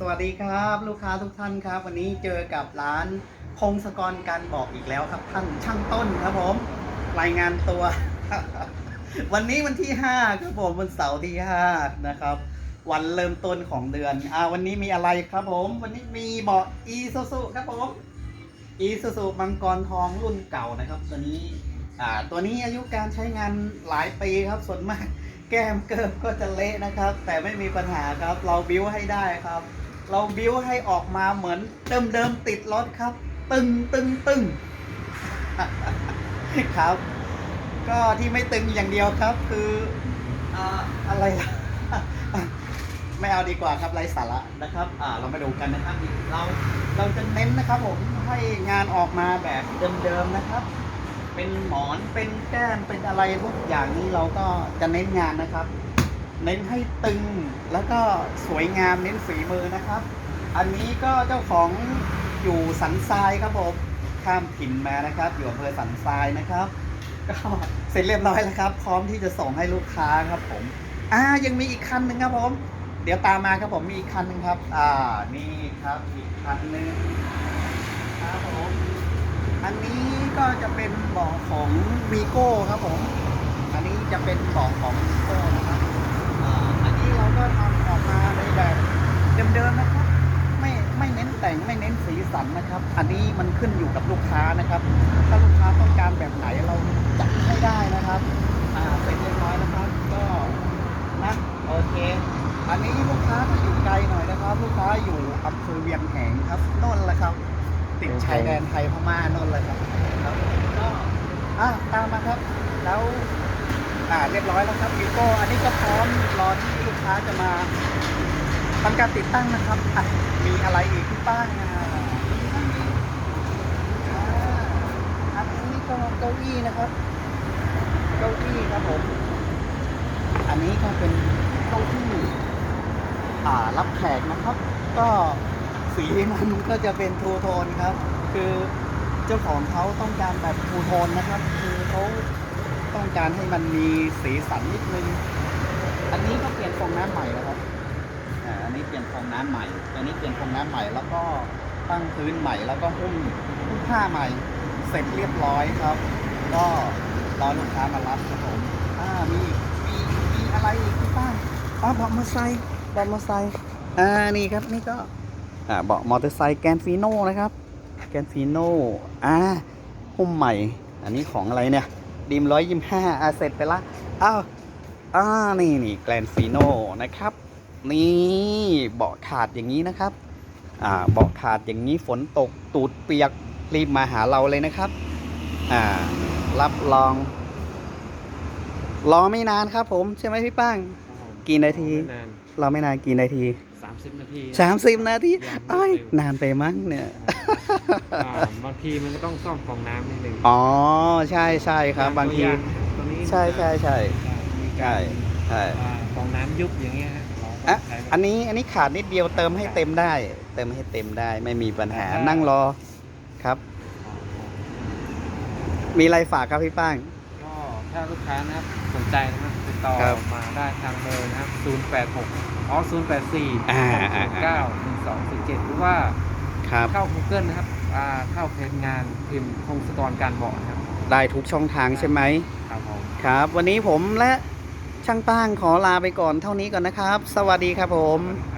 สวัสดีครับ ลูกค้าทุกท่านครับ วันนี้เจอกับร้านพงศกรการบอกอีกแล้วครับ ท่านช่างต้นครับผม รายงานตัว วันนี้วันที่5ครับผมวันเสาร์ที่5นะครับ วันเริ่มต้นของเดือนอ่าวันนี้มีอะไรครับผม วันนี้มีเบาะอีซูซูครับผมอีซูซูมังกรทองรุ่นเก่านะครับ ตัวนี้อ่าตัวนี้อายุการใช้งานหลายปีครับส่วนมากแก้มเกิบก็จะเละนะครับ แต่ไม่มีปัญหาครับ เราบิ้วให้ได้ครับ เราบิ้วให้ออกมาเหมือนเดิมเดิมๆติดรถครับ ตึงตึงตึงครับ ก็ที่ไม่ตึงอย่างเดียวครับ คืออ่าอะไรล่ะไม่เอาดีกว่าครับไร้สาระนะครับ อ่า เรามาดูกันนะครับ เราเราจะเน้นนะครับ ผมให้งานออกมาแบบเดิมๆนะครับ เป็นหมอนเป็นแก้มเป็นอะไรทุกอย่างนี้เราก็จะเน้นงานนะครับ เน้นให้ตึงแล้วก็สวยงามเน้นฝีมือนะครับ อันนี้ก็เจ้าของอยู่สันทรายครับผมข้ามถิ่นมานะครับ อยู่อำเภอสันทรายนะครับ ก็เสร็จเรียบร้อยแล้วครับ พร้อมที่จะส่งให้ลูกค้าครับผมอ่ายังมีอีกคันหนึ่งครับผม เดี๋ยวตามมาครับผมมีอีกคันหนึ่งครับ อ่านี่ครับอีกคันหนึ่งครับผมอันนี้ก็จะเป็นบาะของวีโก้ครับผม อันนี้จะเป็นบาะของวีโก้นะครับ เราก็ทำออกมาในแบบเดิมๆนะครับ ไม่ไม่เน้นแต่งไม่เน้นสีสันนะครับ อันนี้มันขึ้นอยู่กับลูกค้านะครับ ถ้าลูกค้าต้องการแบบไหนเราจัดให้ได้นะครับอ่าเสร็จเรียบร้อยนะครับ ก็นะโอเค อันนี้ลูกค้าอยู่ไกลหน่อยนะครับ ลูกค้าอยู่อำเภอเวียงแหงครับน่นแหละครับ ติดชายแดนไทยพม่าโน่นเลยครับครับก็อะตามมาครับ แล้ว อ่าเรียบร้อยแล้วครับวิโก้อันนี้ก็พร้อมรอที่ลูกค้าจะมาทำการติดตั้งนะครับอะมีอะไรอีกที่บ้างนะอันนี้ก็เก้าอี้นะครับเก้าอี้ครับผม อันนี้ก็เป็นเก้าอี้อ่ารับแขกนะครับ ก็สีมันก็จะเป็นทูโทนครับ คือเจ้าของเขาต้องการแบบทูโทนนะครับ คือ ต้องการให้มันมีสีสันนิดนึง อันนี้ก็เปลี่ยนฟองน้ำใหม่แล้วครับอันนี้เปลี่ยนฟองน้ำใหม่ ตัวนี้เปลี่ยนฟองน้ำใหม่แล้วก็ตั้งพื้นใหม่แล้วก็หุ้มหุ้มผ้าใหม่ เสร็จเรียบร้อยครับ ก็รอลูกค้ามารับครับผมอ่ามีมีมีอะไรอีกที่บ้างอ๋อเบาะมอเตอร์ไซค์เบาะมอเตอร์ไซค์อ่านี่ครับนี่ก็อ่าเบาะมอเตอร์ไซค์แกนฟีโน่นะครับ แกนฟีโน่อ่าหุ้มใหม่ อันนี้ของอะไรเนี่ย ดีมร้อยยี่ห้าอ่าเสร็จไปละอ้าวอ่านี่นี่แกลนฟีโน่นะครับ นี่เบาะขาดอย่างนี้นะครับ อ่าเบาะขาดอย่างนี้ฝนตกตูดเปียกรีบมาหาเราเลยนะครับ อ่า รับรอง รอไม่นานครับ ผมใช่ไหมพี่ป้างกี่นาทีนานรอไม่นานกี่นาทีสามสิบนาทีสามสิบนาทียังไม่อ้ายเร็วนานไปมั้งเนี่ย อ่าบางทีมันก็ต้องซ่อมฟองน้ำนิดนึงอ๋อใช่ใช่ครับ บางที ตัวนี้ใช่ใช่ใช่มีใช่การใช่อ่าฟองน้ำยุบอย่างเงี้ยฮะเราก็อะใช้แบบ อันนี้อันนี้ขาดนิดเดียวเติมให้เต็มได้ เติมให้เต็มได้ ไม่มีปัญหานั่งรอครับ มีอะไรฝากครับพี่ป้าง ก็ถ้าลูกค้านะครับสนใจนะครับติดต่อครับมาได้ทางเบอร์นะครับ086อ๋อ084 อ่าอ่าอ่า 9 1247 หรือว่า ครับ เข้า Google นะครับอ่าเข้าเพจงานพิมพ์พงศกรการบอกนะครับได้ทุกช่องทางใช่ไหมครับผม ครับ วันนี้ผมและช่างป้างขอลาไปก่อนเท่านี้ก่อนนะครับ สวัสดีครับผมครับ